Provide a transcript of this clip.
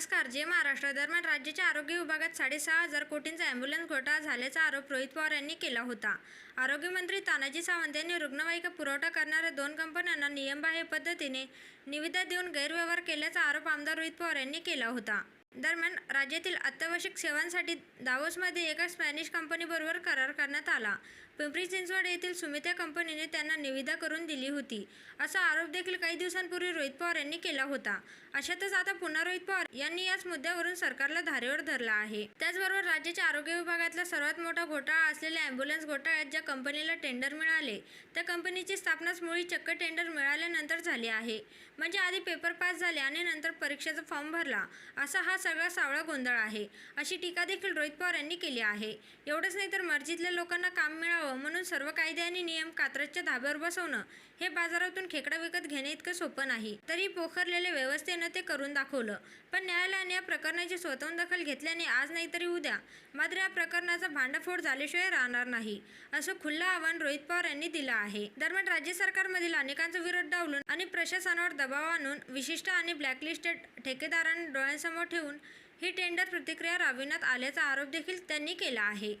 नमस्कार. जे महाराष्ट्र दरम्यान राज्याच्या आरोग्य विभागात साडेसहा हजार कोटींचा अँब्युलन्स घोटाळा झाल्याचा आरोप रोहित पवार यांनी केला होता. आरोग्यमंत्री तानाजी सावंत यांनी रुग्णवाहिका पुरवठा करणाऱ्या दोन कंपन्यांना नियमबाह्य पद्धतीने निविदा देऊन गैरव्यवहार केल्याचा आरोप आमदार रोहित पवार यांनी केला होता. दरम्यान राज्यातील अत्यावश्यक सेवांसाठी दावोसमध्ये एका स्पॅनिश कंपनीबरोबर करार करण्यात आला. पिंपरी चिंचवड येथील सुमित्या कंपनीने त्यांना निविदा करून दिली होती. असा आरोप देखील काही दिवसांपूर्वी रोहित पवार यांनी केला होता. अशातच आता पुन्हा रोहित पवार यांनी याच मुद्द्यावरून सरकारला धारेवर धरला आहे. त्याचबरोबर राज्याच्या आरोग्य विभागातला सर्वात मोठा घोटाळा असलेल्या अँब्युलन्स घोटाळ्यात ज्या कंपनीला टेंडर मिळाले त्या कंपनीची स्थापनाच मुळी चक्क टेंडर मिळाल्यानंतर झाली आहे. म्हणजे आधी पेपर पास झाले आणि नंतर परीक्षेचा फॉर्म भरला असा हा सगळा सावळा गोंधळ आहे. अशी टीका देखील रोहित पवार यांनी केली आहे. एवढंच नाही तर मर्जीतल्या लोकांना काम मिळावं म्हणून सर्व कायदे आणि नियम कात्रजच्या धाब्यावर बसवणं हे बाजारातून खेकडा विकत घेणे इतकं सोपं नाही. तरी पोखरलेल्या व्यवस्थेनं ते करून दाखवलं. पण न्यायालयाने या प्रकरणाची स्वतःहून दखल घेतल्याने आज नाही तरी उद्या. मात्र या प्रकरणाचा भांडफोड झाल्याशिवाय राहणार नाही असं खुल्लं आव्हान रोहित पवार यांनी दिलं आहे. दरम्यान राज्य सरकारमधील अनेकांचा विरोध डावलून आणि प्रशासनावर दबाव आणून विशिष्ट आणि ब्लॅकलिस्टेड ठेकेदारांना डोळ्यांसमोर ठेवून ही टेंडर प्रतिक्रिया राबविण्यात आल्याचा आरोप देखील त्यांनी केला आहे.